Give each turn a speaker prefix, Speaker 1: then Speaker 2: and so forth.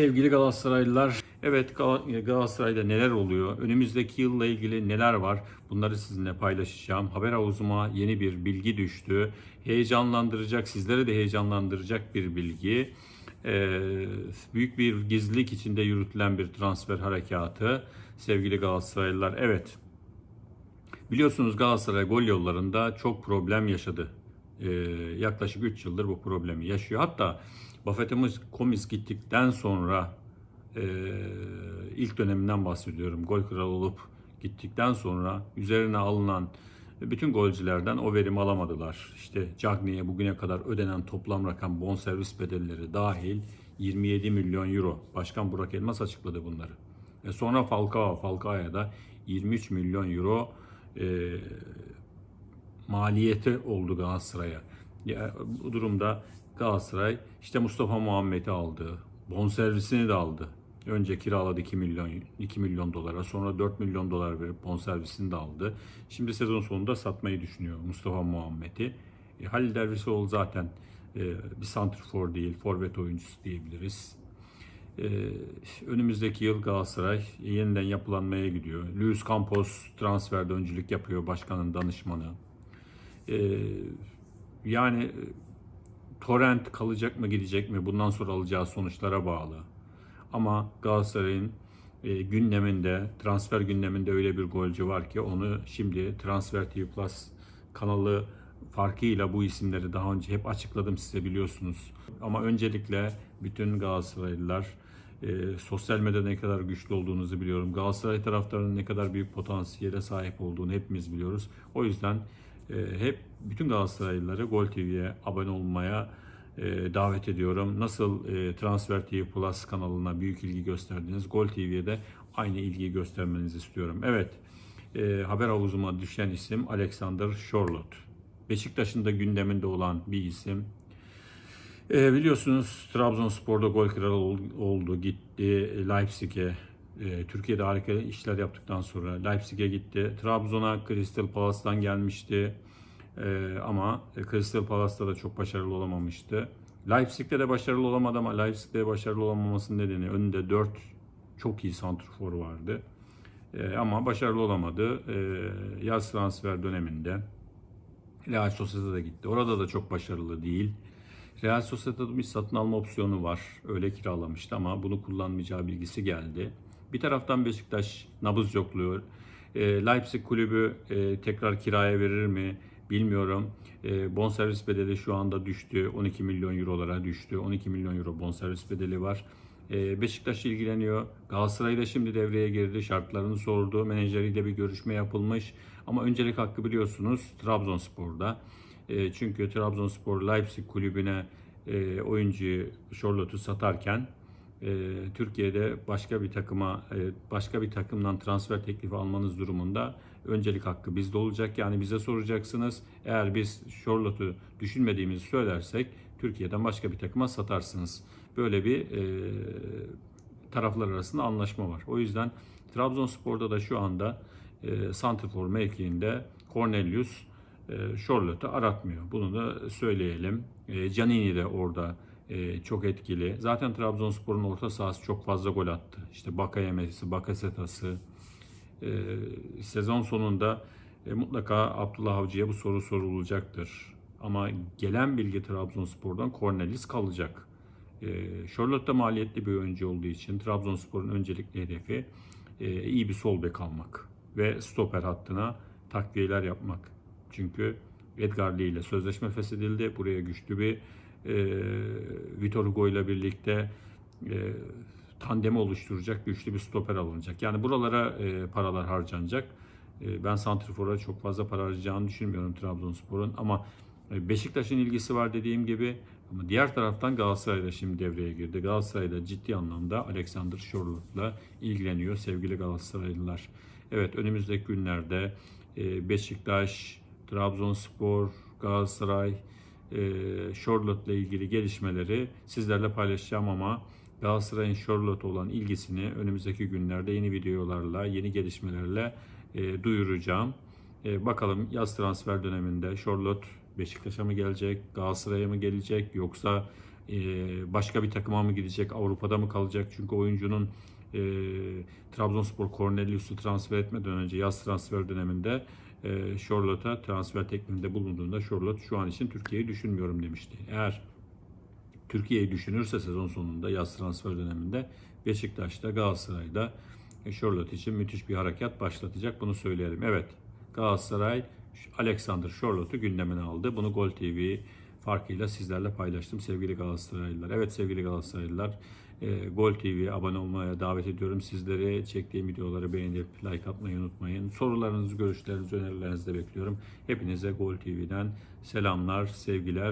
Speaker 1: Sevgili Galatasaraylılar, evet Gal- Galatasaray'da neler oluyor? Önümüzdeki yılla ilgili neler var? Bunları sizinle paylaşacağım. Haber havuzuma yeni bir bilgi düştü. Heyecanlandıracak, sizleri de heyecanlandıracak bir bilgi. Ee, büyük bir gizlilik içinde yürütülen bir transfer harekatı. Sevgili Galatasaraylılar, evet. Biliyorsunuz Galatasaray gol yollarında çok problem yaşadı. Ee, yaklaşık 3 yıldır bu problemi yaşıyor. Hatta Buffett'imiz Komis gittikten sonra e, ilk döneminden bahsediyorum. Gol kralı olup gittikten sonra üzerine alınan bütün golcülerden o verimi alamadılar. İşte Cagney'e bugüne kadar ödenen toplam rakam bonservis bedelleri dahil 27 milyon euro. Başkan Burak Elmas açıkladı bunları. E sonra Falcao, Falcao'ya da 23 milyon euro e, maliyeti oldu Galatasaray'a. Ya, bu durumda Galatasaray işte Mustafa Muhammed'i aldı. Bonservisini de aldı. Önce kiraladı 2 milyon 2 milyon dolara, sonra 4 milyon dolar verip bonservisini de aldı. Şimdi sezon sonunda satmayı düşünüyor Mustafa Muhammed'i. E, Halil Dervişoğlu zaten e, bir santrfor değil, forvet oyuncusu diyebiliriz. Ee, önümüzdeki yıl Galatasaray yeniden yapılanmaya gidiyor. Luis Campos transferde öncülük yapıyor başkanın danışmanı. Ee, yani e, Torrent kalacak mı gidecek mi bundan sonra alacağı sonuçlara bağlı. Ama Galatasaray'ın e, gündeminde, transfer gündeminde öyle bir golcü var ki onu şimdi Transfer TV Plus kanalı farkıyla bu isimleri daha önce hep açıkladım size biliyorsunuz. Ama öncelikle bütün Galatasaraylılar e, sosyal medyada ne kadar güçlü olduğunuzu biliyorum. Galatasaray taraftarının ne kadar büyük potansiyele sahip olduğunu hepimiz biliyoruz. O yüzden hep bütün Galatasaraylıları Gol TV'ye abone olmaya e, davet ediyorum. Nasıl e, Transfer TV Plus kanalına büyük ilgi gösterdiniz, Gol TV'ye de aynı ilgiyi göstermenizi istiyorum. Evet, e, haber havuzuma düşen isim Alexander Charlotte. Beşiktaş'ın da gündeminde olan bir isim. E, biliyorsunuz Trabzonspor'da gol kralı ol- oldu, gitti Leipzig'e. E, Türkiye'de harika işler yaptıktan sonra Leipzig'e gitti. Trabzon'a Crystal Palace'tan gelmişti. E, ama Crystal Palace'ta da çok başarılı olamamıştı. Leipzig'te de başarılı olamadı ama Leipzig'te başarılı olamamasının nedeni önünde 4 çok iyi santrfor vardı. E, ama başarılı olamadı. Yaz transfer döneminde Real Sociedad'a gitti. Orada da çok başarılı değil. Real Sociedad'ın bir satın alma opsiyonu var. Öyle kiralamıştı ama bunu kullanmayacağı bilgisi geldi. Bir taraftan Beşiktaş nabız yokluyor. E, Leipzig kulübü e, tekrar kiraya verir mi bilmiyorum. E, bonservis bedeli şu anda düştü. 12 milyon eurolara düştü. 12 milyon euro bonservis bedeli var. E, Beşiktaş ilgileniyor. Galatasaray da şimdi devreye girdi. Şartlarını sordu. Menajeriyle bir görüşme yapılmış. Ama öncelik hakkı biliyorsunuz Trabzonspor'da. E, çünkü Trabzonspor Leipzig kulübüne e, oyuncuyu Charlotte'u satarken e, Türkiye'de başka bir takıma e, başka bir takımdan transfer teklifi almanız durumunda öncelik hakkı bizde olacak. Yani bize soracaksınız. Eğer biz Charlotte'u düşünmediğimizi söylersek Türkiye'den başka bir takıma satarsınız. Böyle bir e, taraflar arasında anlaşma var. O yüzden Trabzonspor'da da şu anda e, santrfor mevkiinde Cornelius e, Charlotte'u aratmıyor. Bunu da söyleyelim. E, Canini de orada e, çok etkili. Zaten Trabzonspor'un orta sahası çok fazla gol attı. İşte Bakayemesi, Bakasetas'ı. E, sezon sonunda e, mutlaka Abdullah Avcı'ya bu soru sorulacaktır. Ama gelen bilgi Trabzonspor'dan Cornelis kalacak. E, Charlotte da maliyetli bir oyuncu olduğu için Trabzonspor'un öncelikli hedefi e, iyi bir sol bek almak ve stoper hattına takviyeler yapmak. Çünkü Edgar Lee ile sözleşme feshedildi. Buraya güçlü bir Vitor Hugo ile birlikte e, tandemi oluşturacak güçlü bir stoper alınacak. Yani buralara e, paralar harcanacak. E, ben Santrifor'a çok fazla para harcayacağını düşünmüyorum Trabzonspor'un ama Beşiktaş'ın ilgisi var dediğim gibi ama diğer taraftan Galatasaray da şimdi devreye girdi. Galatasaray da ciddi anlamda Alexander Charlotte'la ilgileniyor sevgili Galatasaraylılar. Evet önümüzdeki günlerde Beşiktaş, Trabzonspor, Galatasaray, e, Charlotte'la ilgili gelişmeleri sizlerle paylaşacağım ama Galatasaray'ın Charlotte olan ilgisini önümüzdeki günlerde yeni videolarla, yeni gelişmelerle e, duyuracağım. E, bakalım yaz transfer döneminde Charlotte Beşiktaş'a mı gelecek, Galatasaray'a mı gelecek yoksa e, başka bir takıma mı gidecek, Avrupa'da mı kalacak? Çünkü oyuncunun e, Trabzonspor Cornelius'u transfer etmeden önce yaz transfer döneminde e, Charlotte'a transfer teklifinde bulunduğunda Charlotte şu an için Türkiye'yi düşünmüyorum demişti. Eğer Türkiye'yi düşünürse sezon sonunda yaz transfer döneminde Beşiktaş'ta Galatasaray'da e, Charlotte için müthiş bir harekat başlatacak. Bunu söyleyelim. Evet Galatasaray Alexander Charlotte'u gündemine aldı. Bunu Gol TV farkıyla sizlerle paylaştım sevgili Galatasaraylılar. Evet sevgili Galatasaraylılar e, Gol TV'ye abone olmaya davet ediyorum. Sizleri çektiğim videoları beğenip like atmayı unutmayın. Sorularınızı, görüşlerinizi, önerilerinizi de bekliyorum. Hepinize Gol TV'den selamlar, sevgiler.